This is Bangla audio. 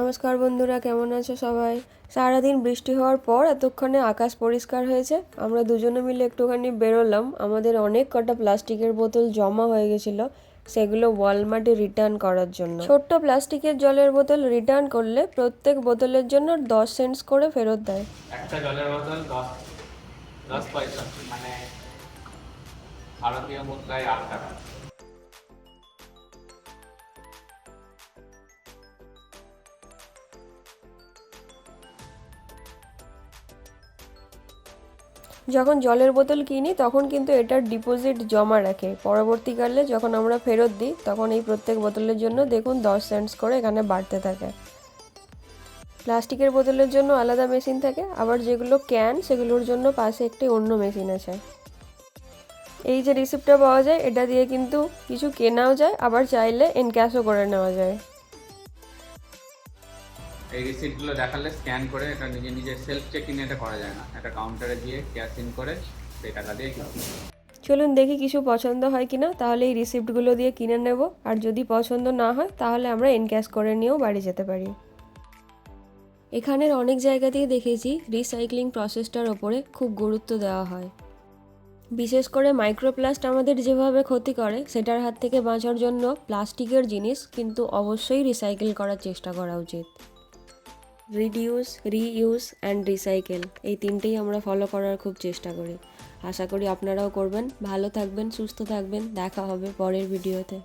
নমস্কার বন্ধুরা, কেমন আছো সবাই? সারাদিন বৃষ্টি হওয়ার পর এতক্ষণে আকাশ পরিষ্কার হয়েছে। আমরা দুজনে মিলে একটুখানি বেরোলাম। আমাদের অনেক কটা প্লাস্টিকের বোতল জমা হয়ে গেছিল, সেগুলো ওয়ালমার্টে রিটার্ন করার জন্য। ছোট্ট প্লাস্টিকের জলের বোতল রিটার্ন করলে প্রত্যেক বোতলের জন্য দশ সেন্টস করে ফেরত দেয়। একটা জলের বোতল, দশ দশ পয়সা মানে ভারতীয় মুদ্রায় আট টাকা। যখন জলের বোতল কিনি, তখন কিন্তু এটার ডিপোজিট জমা রাখে। পরবর্তীকালে যখন আমরা ফেরত দিই, তখন এই প্রত্যেক বোতলের জন্য দেখুন দশ সেন্টস করে এখানে বাড়তে থাকে। প্লাস্টিকের বোতলের জন্য আলাদা মেশিন থাকে, আবার যেগুলো ক্যান সেগুলোর জন্য পাশে একটি অন্য মেশিন আছে। এই যে রিসিপ্টটা পাওয়া যায়, এটা দিয়ে কিন্তু কিছু কেনাও যায়, আবার চাইলে এনক্যাশও করে নেওয়া যায়। এই রিসিপ্টগুলো দেখালে স্ক্যান করে এটা নিজে নিজে সেলফ চেক ইন এটা করা যায় না। একটা কাউন্টারে গিয়ে ক্যাশ ইন করে সেই টাকা দিয়ে। চলুন দেখি কিছু পছন্দ হয় কিনা, তাহলে এই রিসিপ্টগুলো দিয়ে কিনে নেব। আর যদি পছন্দ না হয়, তাহলে আমরা এনক্যাশ করে নিয়েও বাড়ি যেতে পারি। এখানের অনেক জায়গাতেই দেখেছি রিসাইক্লিং প্রসেসটার ওপরে খুব গুরুত্ব দেওয়া হয়। বিশেষ করে মাইক্রোপ্লাস্ট আমাদের যেভাবে ক্ষতি করে, সেটার হাত থেকে বাঁচার জন্য প্লাস্টিকের জিনিস কিন্তু অবশ্যই রিসাইকেল করার চেষ্টা করা উচিত। রিডিউস রিইউজ অ্যান্ড রিসাইকেল এই তিনটেই আমরা ফলো করার খুব চেষ্টা করি। আশা করি আপনারাও করবেন। ভালো থাকবেন, সুস্থ থাকবেন। দেখা হবে পরের ভিডিওতে